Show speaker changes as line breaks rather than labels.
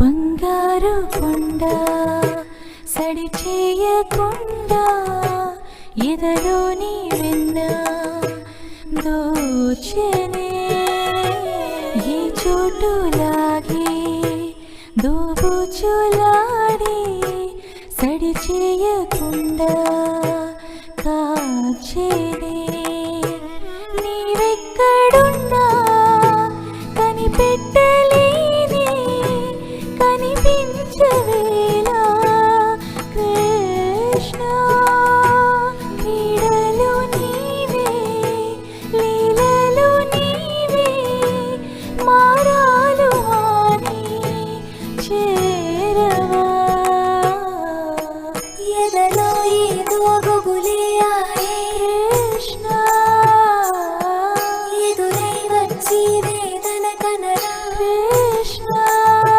బంగారు కొండ సడి చేయకుండా ఎదలోని విన్న దోచనే చోటు లాగి దోబుచులాడి సడి చేయకుండా కాచేనే. నీవెక్కడున్నా